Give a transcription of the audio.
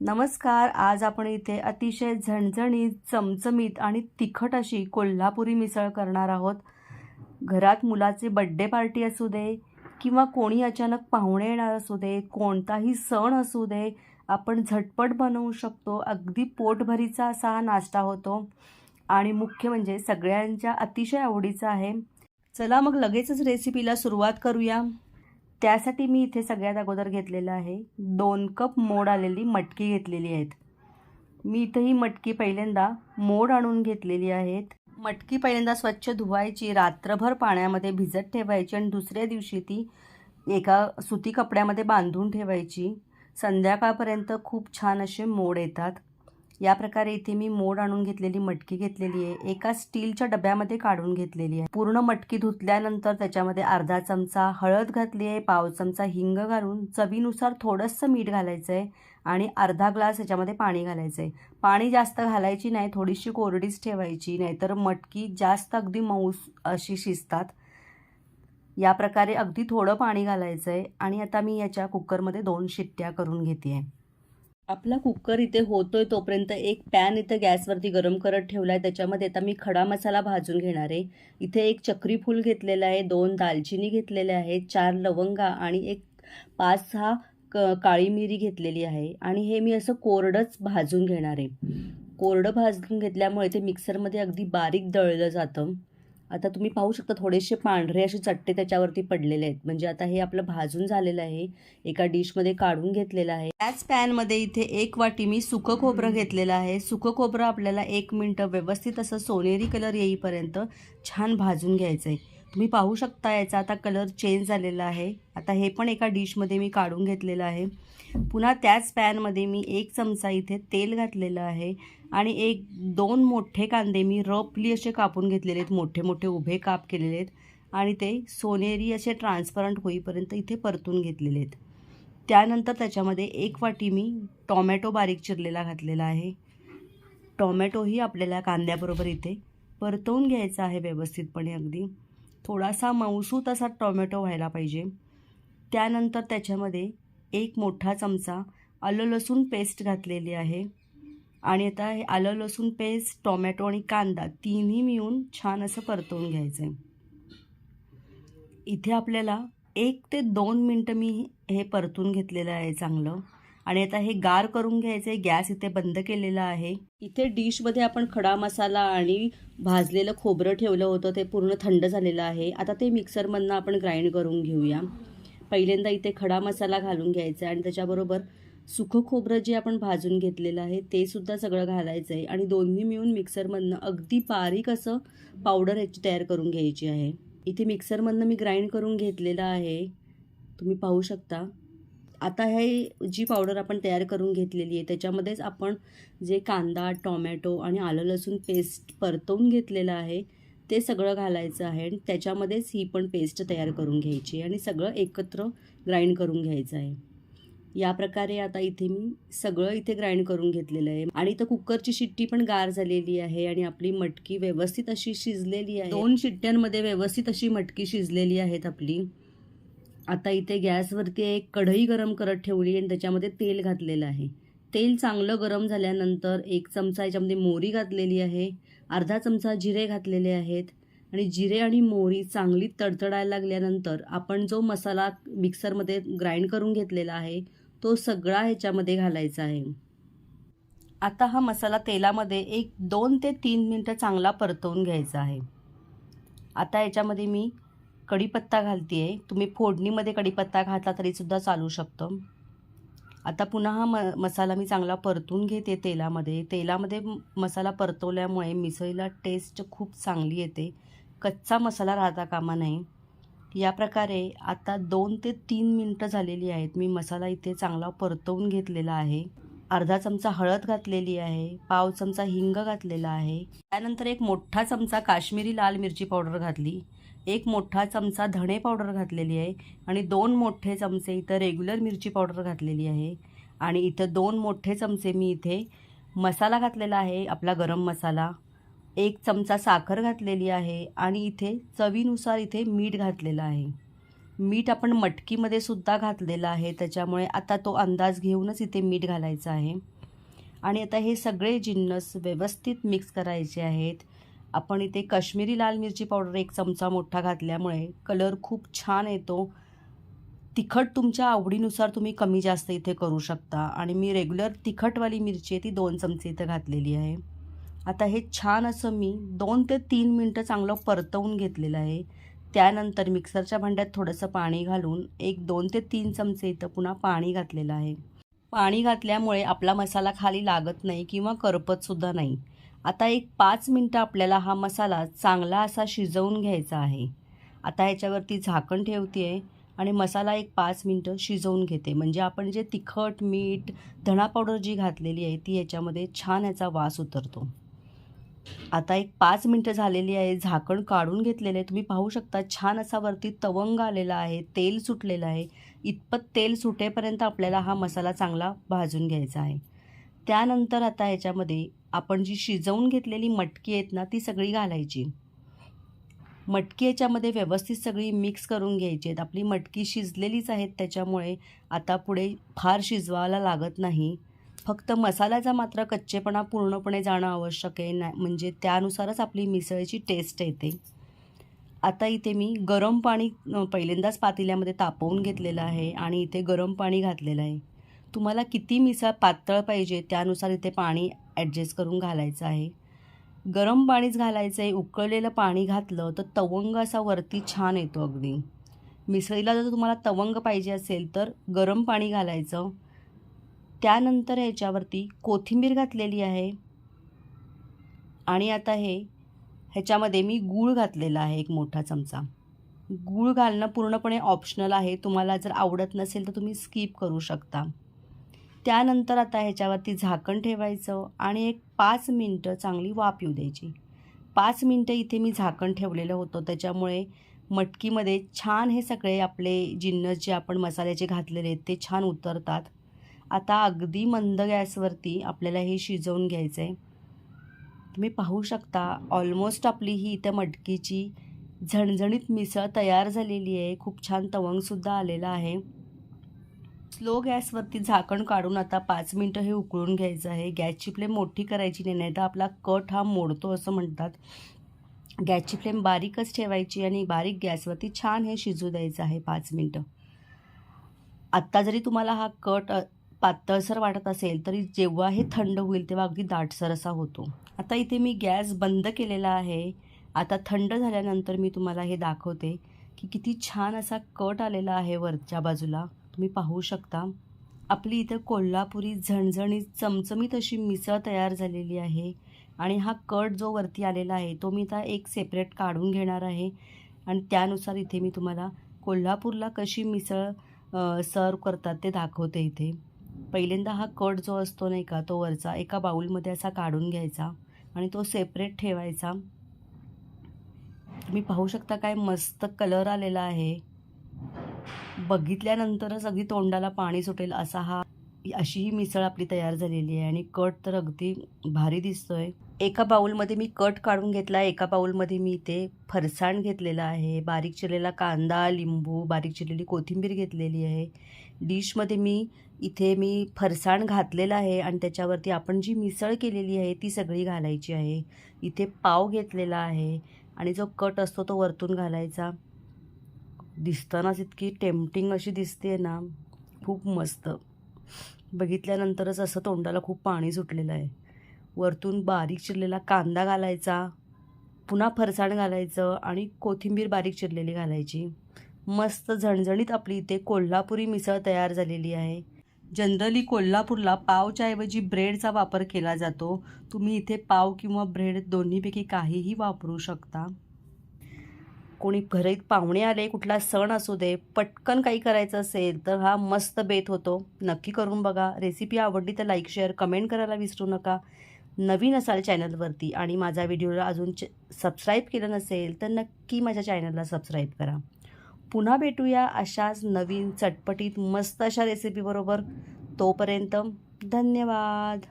नमस्कार आज आपण इथे अतिशय झणझणीत चमचमीत आणि तिखट अशी कोल्हापुरी मिसळ करणार आहोत. घरात मुलाचे बड्डे पार्टी असू दे किंवा कोणी अचानक पाहुणे येणार असू दे कोणताही सण असू दे आपण झटपट बनवू शकतो. अगदी पोटभरीचा असा हा नाश्ता होतो. आणि मुख्य म्हणजे सगळ्यांच्या अतिशय आवडीचा आहे. चला मग लगेचच रेसिपीला सुरुवात करूया. त्यासाठी मी इथे सगळ्यात अगोदर घेतलेलं आहे. दोन कप मोड आलेली मटकी घेतलेली आहेत. मी इथं ही मटकी पहिल्यांदा मोड आणून घेतलेली आहेत. मटकी पहिल्यांदा स्वच्छ धुवायची रात्रभर पाण्यामध्ये भिजत ठेवायची आणि दुसऱ्या दिवशी ती एका सुती कपड्यामध्ये बांधून ठेवायची. संध्याकाळपर्यंत खूप छान असे मोड येतात. या प्रकारे इथे मी मोड आणून घेतलेली मटकी घेतलेली आहे. एका स्टीलच्या डब्यामध्ये काढून घेतलेली आहे. पूर्ण मटकी धुतल्यानंतर त्याच्यामध्ये अर्धा चमचा हळद घातली आहे पाव चमचा हिंग घालून. चवीनुसार थोडंसं मीठ घालायचं आहे आणि अर्धा ग्लास याच्यामध्ये पाणी घालायचं आहे पाणी जास्त घालायची नाही थोडीशी कोरडीच ठेवायची नाहीतर मटकी जास्त अगदी मऊस अशी शिजतात. या प्रकारे अगदी थोडं पाणी घालायचं आहे आणि आता मी याच्या कुकरमध्ये दोन शिट्ट्या करून घेते आहे आपला कुकर इथे होतोय तोपर्यंत एक पॅन इथं गॅसवरती गरम करत ठेवला आहे त्याच्यामध्ये आता मी खडा मसाला भाजून घेणार आहे. इथे एक चक्री फूल घेतलेलं आहे दोन दालचिनी घेतलेल्या आहेत चार लवंगा आणि एक पाच सहा क काळी मिरी घेतलेली आहे. आणि हे मी असं कोरडंच भाजून घेणार आहे. कोरडं भाजून घेतल्यामुळे ते मिक्सरमध्ये अगदी बारीक दळलं जातं. आता तुम्ही पाहू शकता थोडेसे पांढरे असे चट्टे त्याच्यावरती पडलेले आहेत. म्हणजे आता हे आपलं भाजून झालेलं आहे. एका डिशमध्ये काढून घेतलेलं आहे. त्याच पॅनमध्ये इथे एक वाटी मी सुकं खोबरं घेतलेलं आहे. सुकं खोबरं आपल्याला एक मिनटं व्यवस्थित असं सोनेरी कलर येईपर्यंत छान भाजून घ्यायचं आहे तुम्ही पाहू शकता याचा आता कलर चेंज झालेला आहे. आता हे पण एका डिशमध्ये मी काढून घेतलेलं आहे. पुन्हा त्याच पॅनमध्ये मी एक चमचा इथे तेल घातलेलं आहे आणि एक दोन मोठे कांदे मी रफली असे कापून घेतलेले आहेत. मोठे मोठे उभे काप केलेले आहेत. आणि ते सोनेरी असे ट्रान्सपरंट होईपर्यंत इथे परतून घेतलेले आहेत. त्यानंतर त्याच्यामध्ये एक वाटी मी टॉमॅटो बारीक चिरलेला घातलेला आहे. टॉमॅटोही आपल्याला कांद्याबरोबर इथे परतवून घ्यायचा आहे व्यवस्थितपणे अगदी. थोडासा मऊसूत असा टोमॅटो व्हायला पाहिजे. त्यानंतर त्याच्यामध्ये एक मोठा चमचा आलं लसूण पेस्ट घातलेली आहे. आणि आता हे आलं लसूण पेस्ट टोमॅटो आणि कांदा तिन्ही मिळून छान असं परतवून घ्यायचं आहे इथे आपल्याला एक ते दोन मिनटं मी हे परतून घेतलेलं आहे चांगलं. आणि आता हे गार करून घ्यायचं आहे गॅस इथे बंद केलेला आहे. इथे डिशमध्ये आपण खडा मसाला आणि भाजलेलं खोबरं ठेवलं होतं ते पूर्ण थंड झालेलं आहे. आता ते मिक्सरमधनं आपण ग्राइंड करून घेऊया. पहिल्यांदा इथे खडा मसाला घालून घ्यायचा आहे आणि त्याच्याबरोबर सुखं खोबरं जे आपण भाजून घेतलेलं आहे ते सुद्धा सगळं घालायचं आहे आणि दोन्ही मिळून मिक्सरमधनं अगदी बारीक असं पावडर ह्याची तयार करून घ्यायची आहे. इथे मिक्सरमधनं मी ग्राइंड करून घेतलेलं आहे. तुम्ही पाहू शकता. आता हे जी पावडर आपण तयार करून घेतलेली आहे त्याच्यामध्येच आपण जे कांदा टॉमॅटो आणि आलं लसूण पेस्ट परतवून घेतलेलं आहे ते सगळं घालायचं आहे आणि त्याच्यामध्येच ही पण पेस्ट तयार करून घ्यायची आणि सगळं एकत्र ग्राइंड करून घ्यायचं आहे. या प्रकारे आता इथे मी सगळं इथे ग्राइंड करून घेतलेलं आहे आणि तर कुकरची शिट्टी पण गार झालेली आहे आणि आपली मटकी व्यवस्थित अशी शिजलेली आहे. दोन शिट्ट्यांमध्ये व्यवस्थित अशी मटकी शिजलेली आहेत आपली. आता इथे गॅसवरती एक कढई गरम करत ठेवली आणि त्याच्यामध्ये तेल घातलेलं आहे. तेल चांगलं गरम झाल्यानंतर एक चमचा याच्यामध्ये मोहरी घातलेली आहे. अर्धा चमचा जिरे घातलेले आहेत. आणि जिरे आणि मोहरी चांगली तडतडायला लागल्यानंतर आपण जो मसाला मिक्सरमध्ये ग्राइंड करून घेतलेला आहे तो सगळा ह्याच्यामध्ये घालायचा आहे. आता हा मसाला तेलामध्ये एक दोन ते तीन मिनटं चांगला परतवून घ्यायचा आहे. आता याच्यामध्ये मी कढीपत्ता घालते आहे तुम्ही फोडणीमध्ये कढीपत्ता घातला तरीसुद्धा चालू शकतं. आता पुन्हा हा म मसाला मी चांगला परतून घेते तेलामध्ये. तेलामध्ये मसाला परतवल्यामुळे मिसळीला टेस्ट खूप चांगली येते. कच्चा मसाला राहता कामा नाही या प्रकारे आता दोन ते तीन मिनटं झालेली आहेत. मी मसाला इथे चांगला परतवून घेतलेला आहे. अर्धा चमचा हळद घातलेली आहे. पाव चमचा हिंग घातलेला आहे. त्यानंतर एक मोठा चमचा काश्मीरी लाल मिरची पावडर घातली. एक मोठा चमचा धणे पावडर घातलेली आहे आणि दोन मोठे चमचे इथं रेग्युलर मिरची पावडर घातलेली आहे. आणि इथं दोन मोठे चमचे मी इथे मसाला घातलेला आहे आपला गरम मसाला. एक चमचा साखर घातलेली आहे आणि इथे चवीनुसार इथे मीठ घातलेलं आहे. मीठ आपण मटकीमध्ये सुद्धा घातलेलं आहे त्याच्यामुळे आता तो अंदाज घेऊनच इथे मीठ घालायचं आहे. आणि आता हे सगळे जिन्नस व्यवस्थित मिक्स करायचे आहेत. आपण इथे काश्मीरी लाल मिरची पावडर एक चमचा मोठा घातल्यामुळे कलर खूप छान येतो. तिखट तुमच्या आवडीनुसार तुम्ही कमी जास्त इथे करू शकता. आणि मी रेग्युलर तिखटवाली मिरची आहे ती दोन चमचे इथं घातलेली आहे. आता हे छान असं मी दोन ते तीन मिनटं चांगलं परतवून घेतलेलं आहे. त्यानंतर मिक्सरच्या भांड्यात थोडंसं पाणी घालून एक दोन ते तीन चमचे इथं पुन्हा पाणी घातलेलं आहे. पाणी घातल्यामुळे आपला मसाला खाली लागत नाही किंवा करपतसुद्धा नाही. आता एक पाच मिनटं आपल्याला हा मसाला चांगला असा शिजवून घ्यायचा आहे. आता ह्याच्यावरती झाकण ठेवते आहे आणि मसाला एक पाच मिनटं शिजवून घेते. म्हणजे आपण जे तिखट मीठ धणा पावडर जी घातलेली आहे ती याच्यामध्ये छान याचा वास उतरतो. आता एक पाच मिनटं झालेली आहे. झाकण काढून घेतलेलं आहे. तुम्ही पाहू शकता छान असा वरती तवंग आलेला आहे. तेल सुटलेलं आहे. इतपत तेल सुटेपर्यंत आपल्याला हा मसाला चांगला भाजून घ्यायचा आहे. त्यानंतर आता ह्याच्यामध्ये आपण जी शिजवून घेतलेली मटकी आहेत ना ती सगळी घालायची. मटकी याच्यामध्ये व्यवस्थित सगळी मिक्स करून घ्यायची आहेत. आपली मटकी शिजलेलीच आहेत त्याच्यामुळे आता पुढे फार शिजवायला लागत नाही. फक्त मसाल्याचा मात्र कच्चेपणा पूर्णपणे जाणं आवश्यक आहे. ना म्हणजे त्यानुसारच आपली मिसळीची टेस्ट येते. आता इथे मी गरम पाणी पहिल्यांदाच पातेल्यामध्ये तापवून घेतलेलं आहे आणि इथे गरम पाणी घातलेलं आहे. तुम्हाला किती मिसळ पातळ पाहिजे त्यानुसार इथे पाणी ॲडजस्ट करून घालायचं आहे. गरम पाणीच घालायचं आहे उकळलेलं पाणी घातलं तर तवंग असा वरती छान येतो अगदी. मिसळीला जर तुम्हाला तवंग पाहिजे असेल तर गरम पाणी घालायचं. त्यानंतर ह्याच्यावरती कोथिंबीर घातलेली आहे. आणि आता हे ह्याच्यामध्ये मी गूळ घातलेला आहे एक मोठा चमचा. गूळ घालणं पूर्णपणे ऑप्शनल आहे. तुम्हाला जर आवडत नसेल तर तुम्ही स्किप करू शकता. त्यानंतर आता ह्याच्यावरती झाकण ठेवायचं आणि एक पाच मिनटं चांगली वाफ येऊ द्यायची. पाच मिनटं इथे मी झाकण ठेवलेलं होतं. त्याच्यामुळे मटकीमध्ये छान हे सगळे आपले जिन्नस जे आपण मसाल्याचे घातलेले आहेत ते छान उतरतात. आता अगदी मंद गॅसवरती आपल्याला हे शिजवून घ्यायचं आहे तुम्ही पाहू शकता ऑलमोस्ट आपली ही इथं मटकीची झणझणीत मिसळ तयार झालेली आहे. खूप छान तवंगसुद्धा आलेला आहे. स्लो गॅसवरती झाकण काढून आता पाच मिनटं हे उकळून घ्यायचं आहे. गॅसची फ्लेम मोठी करायची नाही नाही तर आपला कट हा मोडतो असं म्हणतात. गॅसची फ्लेम बारीकच ठेवायची आणि बारीक गॅसवरती छान हे शिजू द्यायचं आहे पाच मिनटं. आत्ता जरी तुम्हाला हा कट पातळसर वाटत असेल तरी जेव्हा हे थंड होईल तेव्हा अगदी दाटसर असा होतो. आता इथे मी गॅस बंद केलेला आहे. आता थंड झाल्यानंतर मी तुम्हाला हे दाखवते की किती छान असा कट आलेला आहे वरच्या बाजूला. तुम्ही पाहू शकता. आपली इथं कोल्हापुरी झणझणीत चमचमीत अशी मिसळ तयार झालेली आहे आणि हा कट जो वरती आलेला आहे तो मी आता एक सेपरेट काढून घेणार आहे. आणि त्यानुसार इथे मी तुम्हाला कोल्हापूरला कशी मिसळ सर्व करतात ते दाखवते इथे. पहिल्यांदा हा कट जो असतो नाही का तो वरचा एका बाऊलमध्ये असा काढून घ्यायचा आणि तो सेपरेट ठेवायचा. तुम्ही पाहू शकता काय मस्त कलर आलेला आहे. बघितल्यानंतरच अगदी तोंडाला पाणी सुटेल असा हा अशी ही मिसळ आपली तयार झालेली आहे आणि कट तर अगदी भारी दिसतोय. एका बाऊलमध्ये मी कट काढून घेतला एका बाऊलमध्ये मी इथे फरसाण घेतलेला आहे. बारीक चिरलेला कांदा लिंबू बारीक चिरलेली कोथिंबीर घेतलेली आहे. डिशमध्ये मी इथे मी फरसाण घातलेलं आहे आणि त्याच्यावरती आपण जी मिसळ केलेली आहे ती सगळी घालायची आहे. इथे पाव घेतलेला आहे आणि जो कट असतो तो वरतून घालायचा. दिसतानाच इतकी टेम्पटिंग अशी दिसते ना. खूप मस्त. बघितल्यानंतरच असं तोंडाला खूप पाणी सुटलेलं आहे. वरतून बारीक चिरलेला कांदा घालायचा पुन्हा फरसाण घालायचं आणि कोथिंबीर बारीक चिरलेली घालायची. मस्त झणझणीत आपली इथे कोल्हापुरी मिसळ तयार झालेली आहे. जनरली कोल्हापूरला पावच्या ऐवजी ब्रेडचा वापर केला जातो. तुम्ही इथे पाव किंवा ब्रेड दोन्हीपैकी काहीही वापरू शकता. कोणी घरात पाहुणे आले कुठला सण असू दे पटकन काही करायचं असेल तर हा मस्त बेत होतो. नक्की करून बघा. रेसिपी आवडली तर लाईक शेअर कमेंट करायला विसरू नका. नवीन असाल चॅनलवरती आणि माझा व्हिडिओला अजून च सबस्क्राईब केलं नसेल तर नक्की माझ्या चॅनलला सबस्क्राईब करा. पुन्हा भेटूया अशाच नवीन चटपटीत मस्त अशा रेसिपीबरोबर तोपर्यंत धन्यवाद.